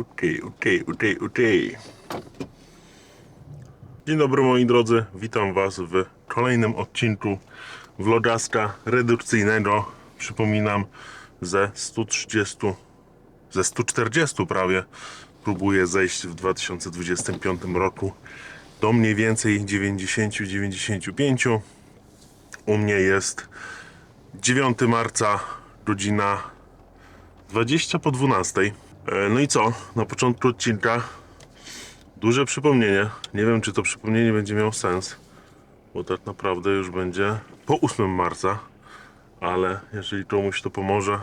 Okej, okej, okej, okej. Dzień dobry moi drodzy, witam was w kolejnym odcinku vlogaska redukcyjnego. Przypominam, ze 130, ze 140 prawie próbuję zejść w 2025 roku do mniej więcej 90-95. U mnie jest 9 marca, godzina 20 po 12. E, No i co? Na początku odcinka duże przypomnienie. Nie wiem, czy to przypomnienie będzie miało sens, bo tak naprawdę już będzie po 8 marca, ale jeżeli komuś to pomoże,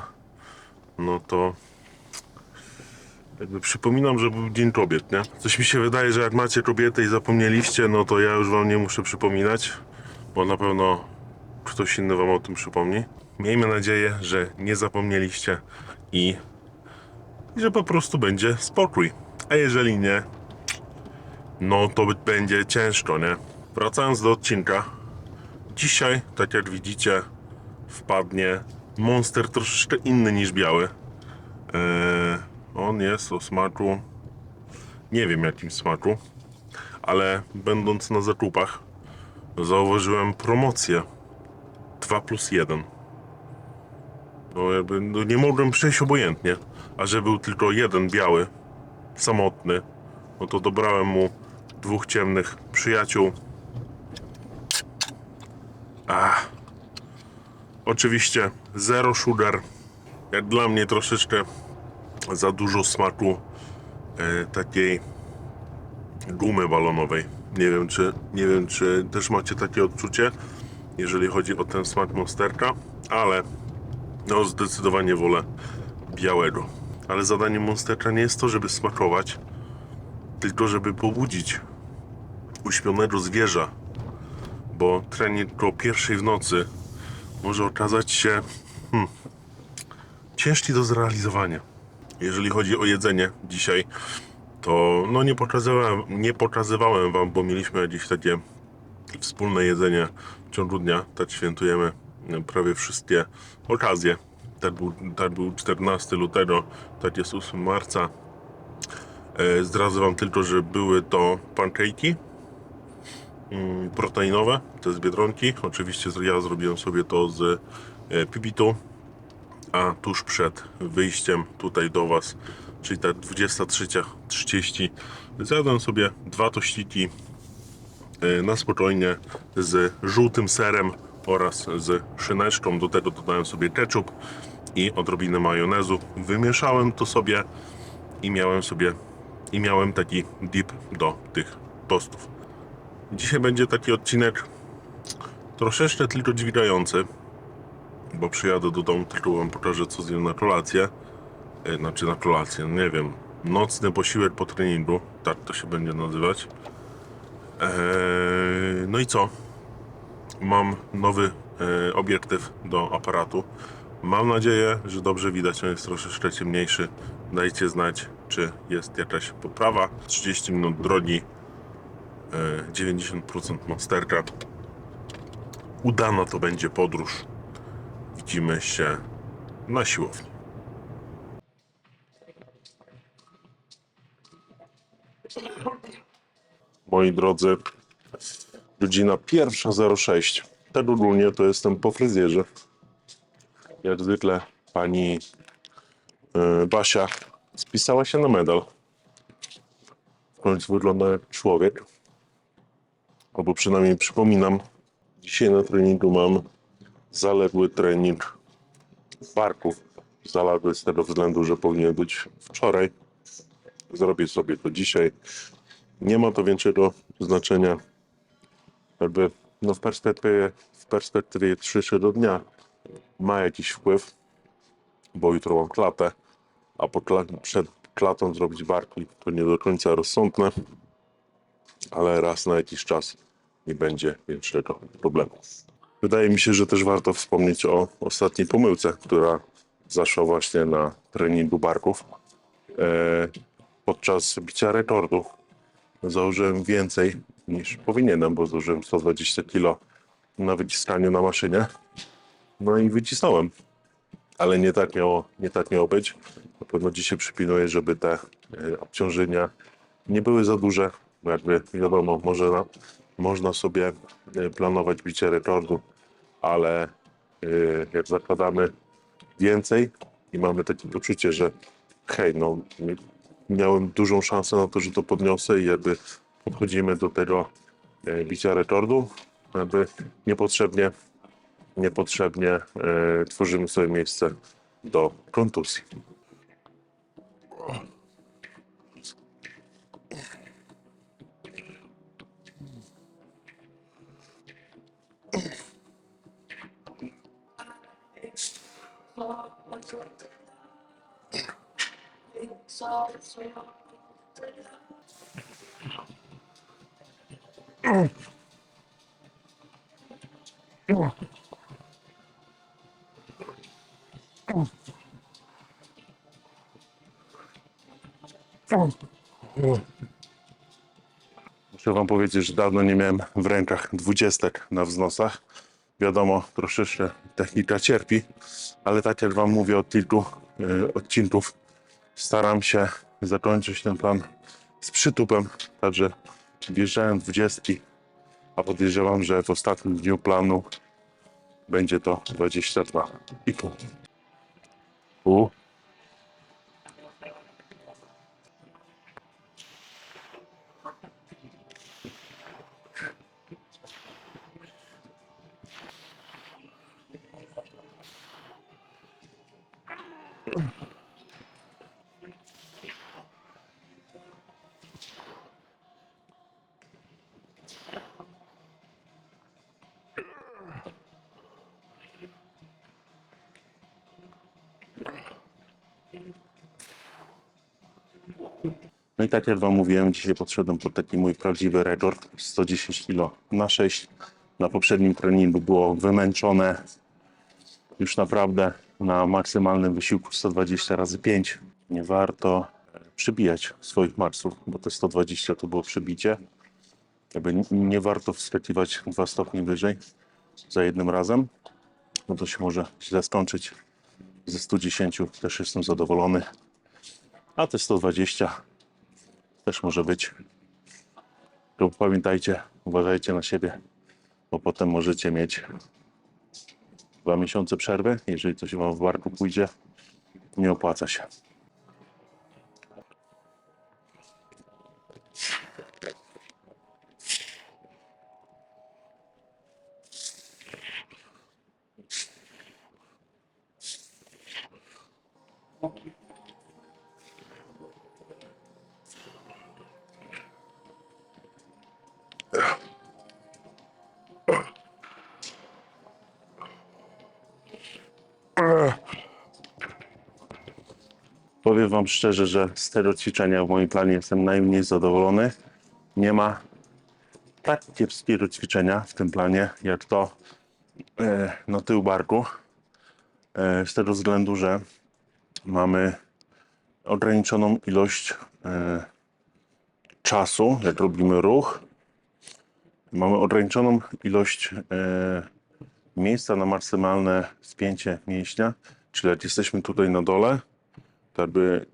no to jakby przypominam, że był Dzień Kobiet, nie? Coś mi się wydaje, że jak macie kobietę i zapomnieliście, no to ja już wam nie muszę przypominać, bo na pewno ktoś inny wam o tym przypomni. Miejmy nadzieję, że nie zapomnieliście i, i że po prostu będzie spokój. A jeżeli nie, no to będzie ciężko, nie? Wracając do odcinka, dzisiaj, tak jak widzicie, wpadnie monster troszeczkę inny niż biały. Eee, on jest o smaku, nie wiem jakim smaku, ale będąc na zakupach, zauważyłem promocję 2 plus 1. No jakby no nie mogłem przejść obojętnie, a że był tylko jeden biały, samotny, no to dobrałem mu dwóch ciemnych przyjaciół. Ach. Oczywiście zero sugar. Jak dla mnie troszeczkę za dużo smaku e, takiej gumy balonowej. Nie wiem, czy, nie wiem, czy też macie takie odczucie, jeżeli chodzi o ten smak monsterka, ale no zdecydowanie wolę białego. Ale zadaniem monsterka nie jest to, żeby smakować, tylko żeby pobudzić uśpionego zwierza, bo trening o pierwszej w nocy może okazać się hmm, ciężki do zrealizowania. Jeżeli chodzi o jedzenie dzisiaj, to no nie pokazywałem, nie pokazywałem wam, bo mieliśmy jakieś takie wspólne jedzenie w ciągu dnia. Tak świętujemy prawie wszystkie okazje. Tak był, tak był 14 lutego, tak jest 8 marca. E, Zdradzę wam tylko, że były to pancake'i mm, proteinowe, te z Biedronki. Oczywiście ja zrobiłem sobie to z e, Pipitu, a tuż przed wyjściem tutaj do Was, czyli tak 23.30, zjadłem sobie dwa tościki e, na spokojnie z żółtym serem oraz z szyneczką. Do tego dodałem sobie ketchup i odrobinę majonezu. Wymieszałem to sobie i miałem sobie i miałem taki dip do tych tostów. Dzisiaj będzie taki odcinek troszeczkę tylko dźwigający, bo przyjadę do domu, tylko wam pokażę co zjem na kolację. E, Znaczy na kolację, nie wiem, nocny posiłek po treningu, tak to się będzie nazywać. Eee, no i co? Mam nowy e, obiektyw do aparatu. Mam nadzieję, że dobrze widać, on jest troszeczkę ciemniejszy. Dajcie znać, czy jest jakaś poprawa. 30 minut drogi, e, 90% monsterka. Udana to będzie podróż. Widzimy się na siłowni. Moi drodzy, godzina pierwsza 06. Tak ogólnie to jestem po fryzjerze. Jak zwykle pani e, Basia spisała się na medal. W końcu wygląda jak człowiek. Albo przynajmniej przypominam, dzisiaj na treningu mam zaległy trening barków. Zaległy z tego względu, że powinien być wczoraj. Zrobię sobie to dzisiaj. Nie ma to większego znaczenia. Jakby no w perspektywie, w perspektywie dzisiejszego dnia ma jakiś wpływ, bo jutro mam klatę, a po kla- przed klatą zrobić barki to nie do końca rozsądne, ale raz na jakiś czas nie będzie większego problemu. Wydaje mi się, że też warto wspomnieć o ostatniej pomyłce, która zaszła właśnie na treningu barków. E, podczas bicia rekordu założyłem więcej niż powinienem, bo zużyłem 120 kg na wyciskaniu na maszynie. No i wycisnąłem. Ale nie tak miało, nie tak miało być. Na pewno dzisiaj przypilnuję, żeby te e, obciążenia nie były za duże. Jakby wiadomo, może na, można sobie e, planować bicie rekordu, ale e, jak zakładamy więcej i mamy takie poczucie, że hej, no mi- miałem dużą szansę na to, że to podniosę i jakby podchodzimy do tego bicia rekordu, jakby niepotrzebnie, niepotrzebnie e, tworzymy sobie miejsce do kontuzji. Muszę wam powiedzieć, że dawno nie miałem w rękach dwudziestek na wznosach. Wiadomo, troszeczkę technika cierpi, ale tak jak wam mówię od kilku e, odcinków, staram się zakończyć ten plan z przytupem, także wjeżdżałem dwudziestki, a podejrzewam, że w ostatnim dniu planu będzie to 22,5. U. No i tak jak Wam mówiłem, dzisiaj podszedłem pod taki mój prawdziwy rekord 110 kg na 6. Na poprzednim treningu było wymęczone już naprawdę na maksymalnym wysiłku 120 razy 5. Nie warto e, przybijać swoich maksów, bo te 120 to było przebicie. Jakby nie warto wskakiwać 2 stopnie wyżej za jednym razem, bo to się może źle skończyć. Ze 110 też jestem zadowolony, a te 120 też może być. Tylko pamiętajcie, uważajcie na siebie, bo potem możecie mieć dwa miesiące przerwy. Jeżeli coś wam w barku pójdzie, nie opłaca się. Powiem Wam szczerze, że z tego ćwiczenia w moim planie jestem najmniej zadowolony. Nie ma tak kiepskiego ćwiczenia w tym planie, jak to e, na tył barku. E, z tego względu, że mamy ograniczoną ilość e, czasu, jak robimy ruch. Mamy ograniczoną ilość e, miejsca na maksymalne spięcie mięśnia, czyli jak jesteśmy tutaj na dole, to jakby,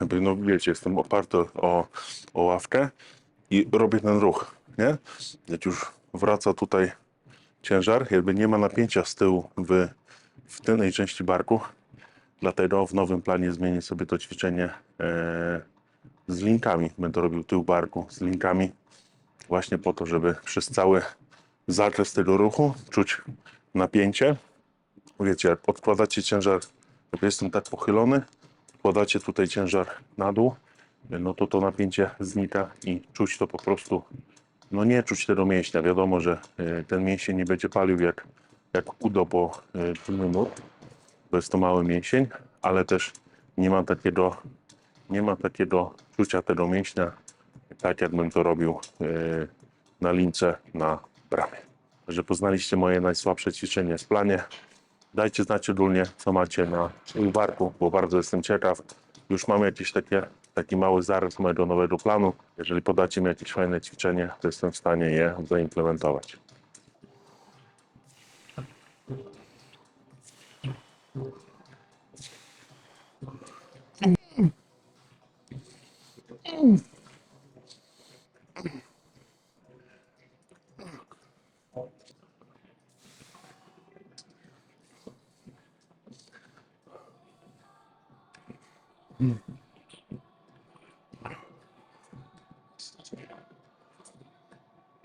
jakby no wiecie, jestem oparty o, o ławkę i robię ten ruch, nie? Jak już wraca tutaj ciężar, jakby nie ma napięcia z tyłu w, w tylnej części barku, dlatego w nowym planie zmienię sobie to ćwiczenie e, z linkami. Będę robił tył barku z linkami właśnie po to, żeby przez cały zakres tego ruchu czuć napięcie. Wiecie, odkładacie ciężar, jestem tak pochylony, wkładacie tutaj ciężar na dół, no to to napięcie znika i czuć to po prostu, no nie czuć tego mięśnia. Wiadomo, że e, ten mięsień nie będzie palił jak, jak udo po 2 minut, bo jest to mały mięsień, ale też nie ma takiego, nie ma takiego czucia tego mięśnia, tak jakbym to robił e, na lince na bramie że poznaliście moje najsłabsze ćwiczenie w planie. Dajcie znać ogólnie, co macie na barku, bo bardzo jestem ciekaw. Już mamy jakieś takie, taki mały zarys mojego nowego planu. Jeżeli podacie mi jakieś fajne ćwiczenie, to jestem w stanie je zaimplementować. Mm.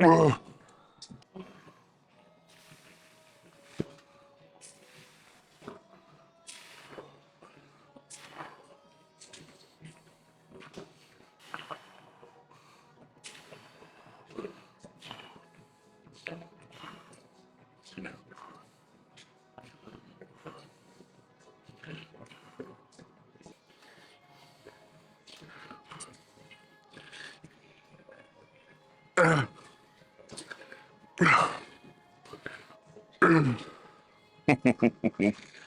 Ugh.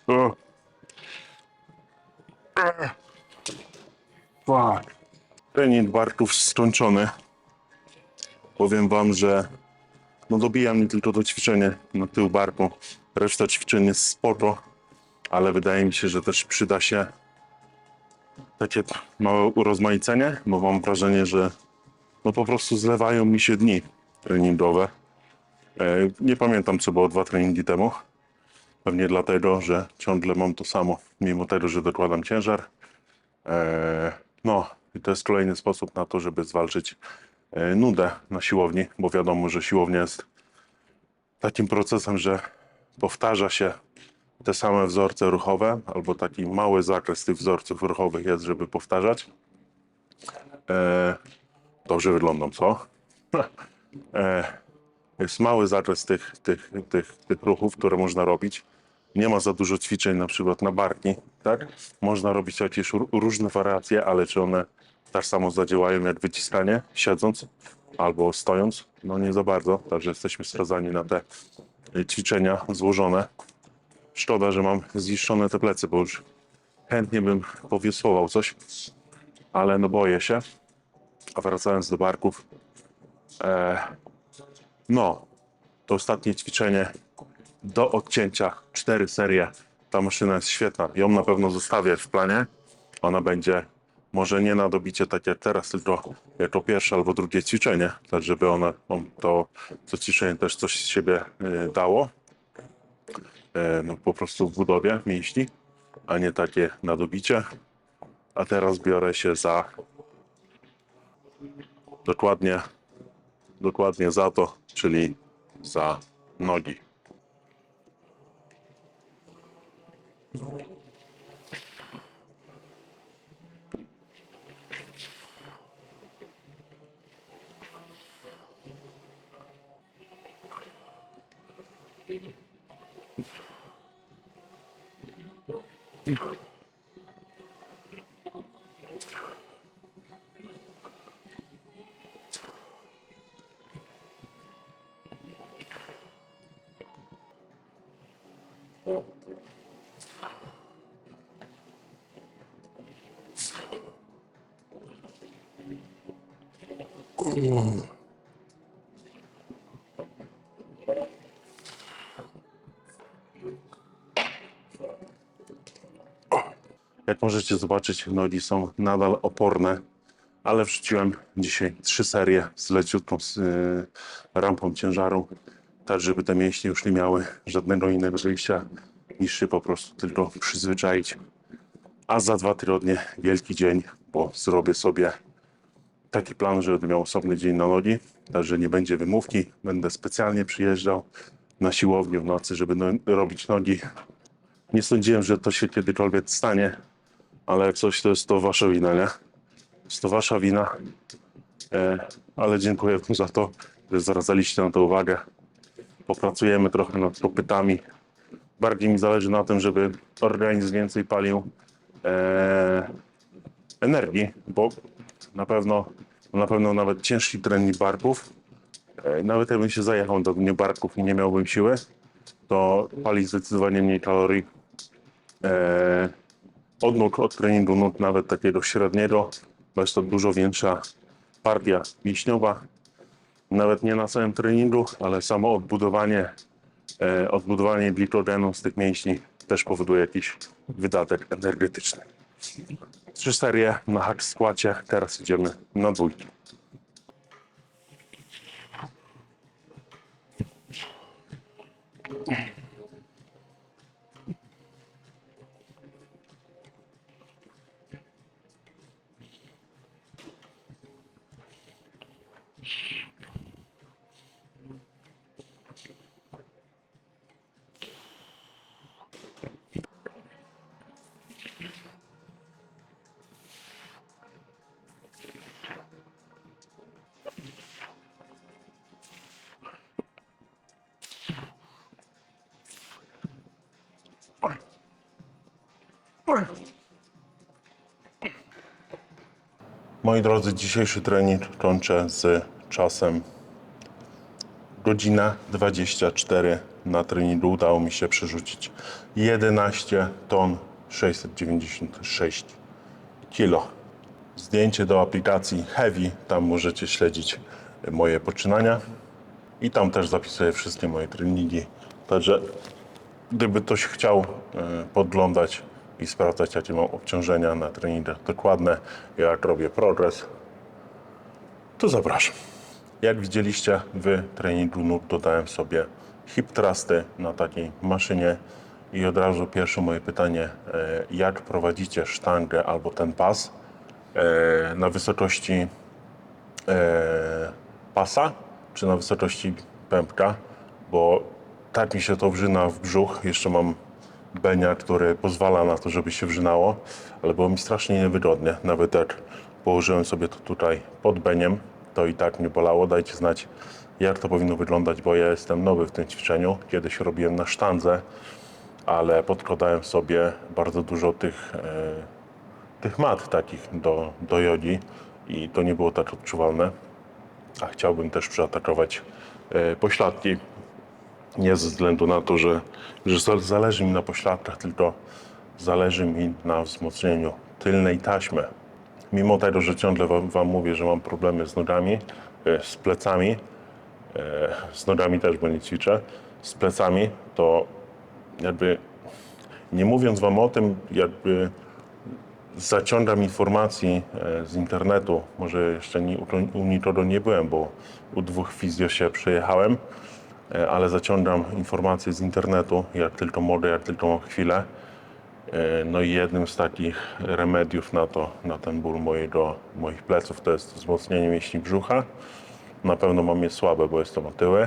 O. Fuck. Trening barków skończony. Powiem wam, że no dobija mnie tylko to ćwiczenie na tył barku. Reszta ćwiczeń jest spoko, ale wydaje mi się, że też przyda się takie małe urozmaicenie, bo mam wrażenie, że no po prostu zlewają mi się dni treningowe. E, nie pamiętam, co było dwa treningi temu. Pewnie dlatego, że ciągle mam to samo, mimo tego, że dokładam ciężar. Eee, no, i to jest kolejny sposób na to, żeby zwalczyć e, nudę na siłowni, bo wiadomo, że siłownia jest takim procesem, że powtarza się te same wzorce ruchowe, albo taki mały zakres tych wzorców ruchowych jest, żeby powtarzać. Dobrze wyglądam, co? jest mały zakres tych, tych, tych, tych ruchów, które można robić. Nie ma za dużo ćwiczeń na przykład na barki, tak? Można robić jakieś ró- różne wariacje, ale czy one tak samo zadziałają jak wyciskanie, siedząc albo stojąc? No nie za bardzo, także jesteśmy skazani na te y, ćwiczenia złożone. Szkoda, że mam zniszczone te plecy, bo już chętnie bym powiosłował coś, ale no boję się. A wracając do barków, e, no, to ostatnie ćwiczenie do odcięcia. Cztery serie. Ta maszyna jest świetna. Ją na pewno zostawię w planie. Ona będzie może nie na dobicie tak jak teraz, tylko jako pierwsze albo drugie ćwiczenie, tak żeby ona on to, to ćwiczenie też coś z siebie y, dało. E, no, po prostu w budowie mięśni, a nie takie na dobicie. A teraz biorę się za dokładnie dokładnie za to, czyli za nogi. Jak możecie zobaczyć, nogi są nadal oporne, ale wrzuciłem dzisiaj trzy serie z leciutką z, y, rampą ciężaru, tak żeby te mięśnie już nie miały żadnego innego wyjścia niż się po prostu tylko przyzwyczaić. A za dwa tygodnie wielki dzień, bo zrobię sobie taki plan, żeby miał osobny dzień na nogi, także nie będzie wymówki. Będę specjalnie przyjeżdżał na siłownię w nocy, żeby no, robić nogi. Nie sądziłem, że to się kiedykolwiek stanie, ale jak coś to jest to wasza wina, nie? Jest to wasza wina, e, ale dziękuję wam za to, że zwracaliście na to uwagę. Popracujemy trochę nad kopytami. Bardziej mi zależy na tym, żeby organizm więcej palił e, energii, bo na pewno, na pewno nawet ciężki trening barków, e, nawet jakbym się zajechał do mnie barków i nie miałbym siły, to pali zdecydowanie mniej kalorii e, od nóg, od treningu nóg, nawet takiego średniego, bo jest to dużo większa partia mięśniowa. Nawet nie na całym treningu, ale samo odbudowanie, e, odbudowanie glikogenu z tych mięśni też powoduje jakiś wydatek energetyczny. Trzy serie na hack skłacie, teraz idziemy na dwójki. Moi drodzy, dzisiejszy trening kończę z czasem godzina 24 na treningu udało mi się przerzucić 11 ton 696 kilo. Zdjęcie do aplikacji Heavy, tam możecie śledzić moje poczynania i tam też zapisuję wszystkie moje treningi. Także gdyby ktoś chciał e, podglądać i sprawdzać jakie mam obciążenia na treningach dokładne, jak robię progres, to zapraszam. Jak widzieliście w treningu nóg dodałem sobie hip thrusty na takiej maszynie i od razu pierwsze moje pytanie, e, jak prowadzicie sztangę albo ten pas e, na wysokości e, pasa czy na wysokości pępka, bo tak mi się to wrzyna w brzuch, jeszcze mam benia, który pozwala na to, żeby się wrzynało, ale było mi strasznie niewygodnie. Nawet jak położyłem sobie to tutaj pod beniem, to i tak mnie bolało. Dajcie znać, jak to powinno wyglądać, bo ja jestem nowy w tym ćwiczeniu. Kiedyś robiłem na sztandze, ale podkładałem sobie bardzo dużo tych, e, tych mat takich do, do jogi i to nie było tak odczuwalne. A chciałbym też przeatakować e, pośladki nie ze względu na to, że, że za- zależy mi na pośladkach, tylko zależy mi na wzmocnieniu tylnej taśmy. Mimo tego, że ciągle wam, wam mówię, że mam problemy z nogami, e, z plecami, e, z nogami też, bo nie ćwiczę, z plecami, to jakby nie mówiąc wam o tym, jakby zaciągam informacji e, z internetu. Może jeszcze nie, u, u nikogo nie byłem, bo u dwóch fizjo się przejechałem, ale zaciągam informacje z internetu, jak tylko mogę, jak tylko mam chwilę. E, No i jednym z takich remediów na to, na ten ból mojego, moich pleców, to jest wzmocnienie mięśni brzucha. Na pewno mam je słabe, bo jestem otyły.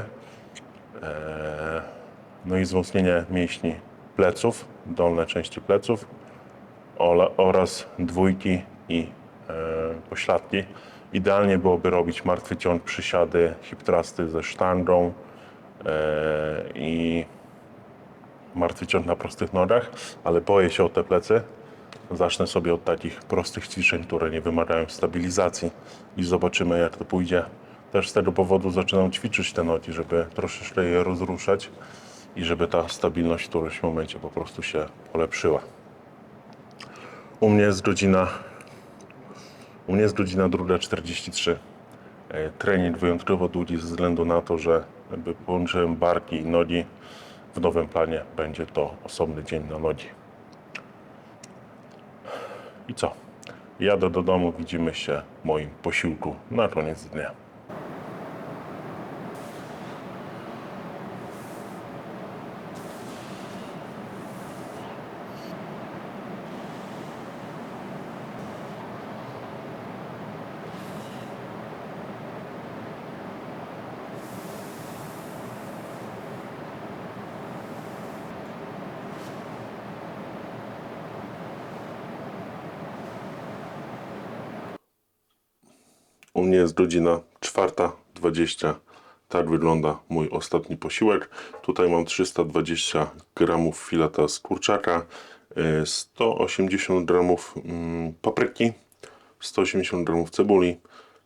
E, No i wzmocnienie mięśni pleców, dolne części pleców oraz dwójki i e, pośladki. Idealnie byłoby robić martwy ciąg, przysiady, hip ze sztangą e, i martwy ciąg na prostych nogach, ale boję się o te plecy. Zacznę sobie od takich prostych ćwiczeń, które nie wymagają stabilizacji i zobaczymy jak to pójdzie. Też z tego powodu zaczynam ćwiczyć te nogi, żeby troszeczkę je rozruszać i żeby ta stabilność w którymś momencie po prostu się polepszyła. U mnie jest godzina. U mnie jest godzina 2.43. E, Trening wyjątkowo długi ze względu na to, że jakby połączyłem barki i nogi. W nowym planie będzie to osobny dzień na nogi. I co? Jadę do domu, widzimy się w moim posiłku na koniec dnia. U mnie jest godzina 4.20. Tak wygląda mój ostatni posiłek. Tutaj mam 320 gramów fileta z kurczaka, y, 180 gramów mm, papryki, 180 gramów cebuli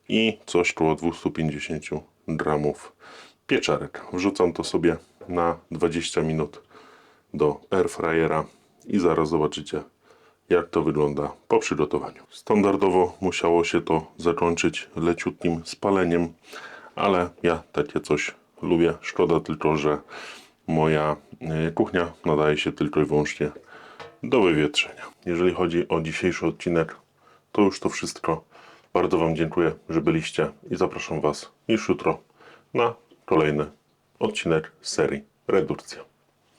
i coś koło 250 gramów pieczarek. Wrzucam to sobie na 20 minut do airfryera i zaraz zobaczycie jak to wygląda po przygotowaniu. Standardowo musiało się to zakończyć leciutkim spaleniem, ale ja takie coś lubię. Szkoda tylko, że moja e, kuchnia nadaje się tylko i wyłącznie do wywietrzenia. Jeżeli chodzi o dzisiejszy odcinek, to już to wszystko. Bardzo Wam dziękuję, że byliście i zapraszam Was już jutro na kolejny odcinek serii Redukcja.